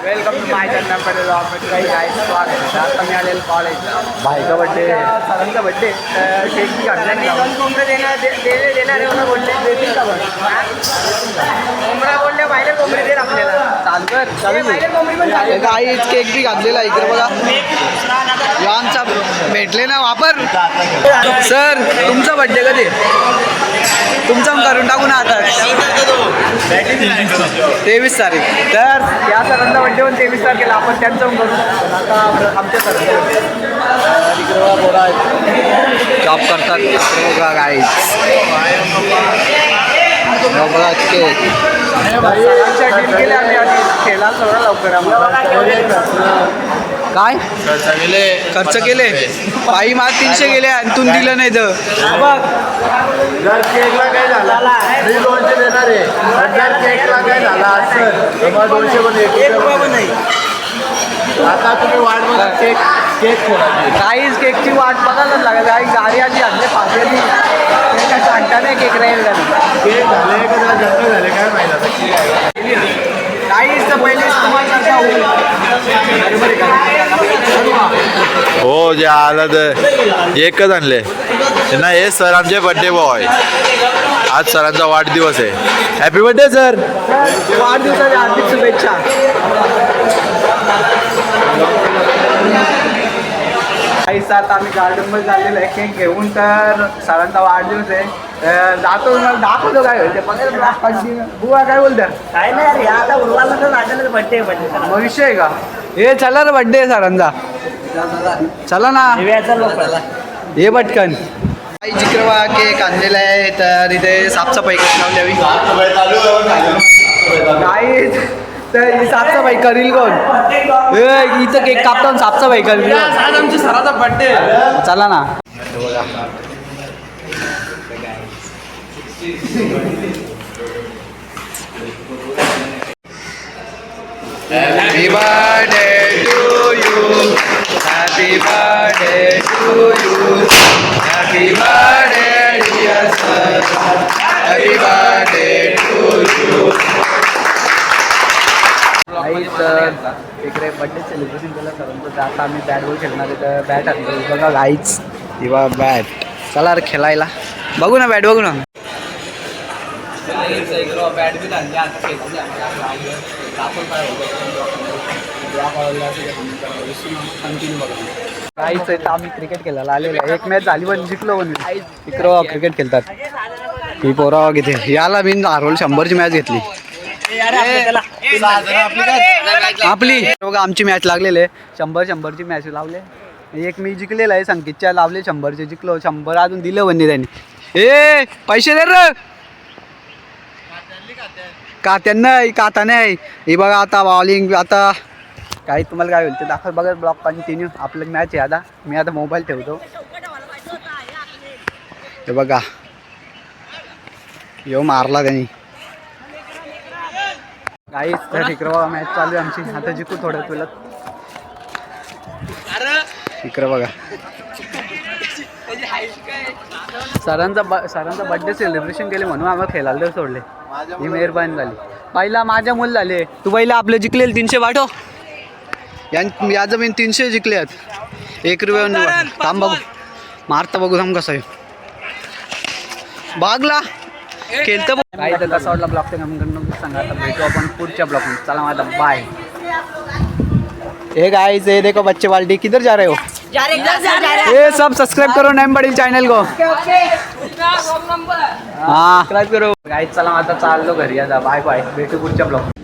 माय चंदन पटेल काही काय स्वागत आहे आता मी आलेलो कॉलेजला भाईचा बड्डे सरांचा बड्डे केक बी काढला नाही दोन कोंबडे देणार दे- दे- देणारे म्हणून बोलले देतील का पण कोंबडा बोलले बाहेर कोंबडी दे आपल्याला चालू कर। चालू बाहेर कोंबडी पण चालू काही केक बी घातलेला इकडे बघा लॉनचा भेटले ना वापर सर तुमचा बड्डे कधी? तुमचा करून टाकू ना आता। तेवीस तारीख. तर या सरांचा बड्डे पण तेवीस तारखेला आपण त्यांचं पण करू आता आमच्या सरांचा जॉब करतात. बघा काय बघा खेळायला थोडा लवकर आम्हाला. काय? खर्च केले. बाई मला तीनशे गेले आणि तू दिलं नाही तर. जर केकला काय झाला? मी दोनशे देणार आहे. पण जर केकला काय झाला असं तर मला दोनशे पण एक रुपया पण नाही. आता तुम्ही वाट बघा केक केक काहीच केकची वाट बघायलाच लागेल काही गाडी आधी आणले फाटेली ते काय सांगता नाही केक राहील का नाही. केक झाले का त्याला जन्म झाले काय माहिती काहीच तर पहिले तुम्हाला होईल बरोबर आहे का? हो जे आलं तर एकच आणले. ना हे सर आमचे बड्डे बॉय आज सरांचा वाढदिवस आहे. Happy birthday sir. वाढदिवसाच्या हार्दिक शुभेच्छा. काही सात आम्ही गार्डनमध्ये चाललेलो आहे. केक घेऊन तर सरांचा वाढदिवस आहे. जातो दाखवतो काय होईल ते. बघा बुवा काय बोलतात काय नाही अरे आता उरवाला तर बड्डे बड्डे भविष्य आहे का? हे चला रे बड्डे सरांचा. चला ना. हे पटकन. काही जिक्रवा केक आणलेला आहे तर इथे साफसफाई लावली हवी काही तर ही साफसफाई करील कोण? ए, इथं केक कापताना साफसफाई करील आमच्या सराचा बर्थडे चला ना. Happy birthday. Happy birthday to you. Happy birthday dear sir. Happy birthday to you. इकडे बर्थडे सेलिब्रेशन केलं तर आता आम्ही बॅट बॉल खेळणार आहे तर बॅट आणतो. बघा गाईच किंवा बॅट चला खेळायला. बघू ना बॅट बघू ना. बॅट बी आणली आता काहीच आहे आम्ही क्रिकेट खेळायला आलेलो. एक मॅच झाली पण जिंकलो पण इकडं क्रिकेट खेळतात. ही पोरा किती याला बिन हरवलं शंभरची मॅच घेतली. आपली. बघा आमची मॅच लागलेली आहे. शंभर शंभरची मॅच लावले एक मी जिंकलेला आहे संकेतच्या लावले शंभरचे जिंकलो. शंभर अजून दिलं वन्नी त्यांनी. ए पैसे दे रे. का त्यांना काता नाही हे बघा आता बॉलिंग आता काही तुम्हाला काय होईल ते दाखव बघत ब्लॉक कंटिन्यू आपलं मॅच आहे आता. मी आता मोबाईल ठेवतो. हे बघा. यो मारला त्यांनी. काहीच तर बघा मॅच चालू आहे आमची. आता जिंकू थोड्या तुला. इकडं बघा. सरांचा ब सरांचा बर्थडे सेलिब्रेशन केले म्हणून आम्हाला खेळायला सोडले. ही मेहरबानी झाली. पहिला माझ्या मुलं झाले. तू पहिला आपले जिंकलेले तीनशे पाठव यां मी तीनशे जिंकले आहेत. एक रुपया थांब बघू. मारता बघू थांब कसं आहे. बागला. खेळतं बघ. काही तर कसा वाटला ब्लॉग ते कमेंट सांगा आता. भेटू आपण पुढच्या ब्लॉग चला माझा बाय ए गाइस ये देखो बच्चे बाल्टी. किधर जा रहे हो? जा रे जा जा जा रे ये सब सब्सक्राइब करो नैम बड़ी चैनल को. हाँ. सबस्क्राईब करू. काही चला आता चाललो घरी. आता बाय बाय भेटू पुढच्या ब्लॉग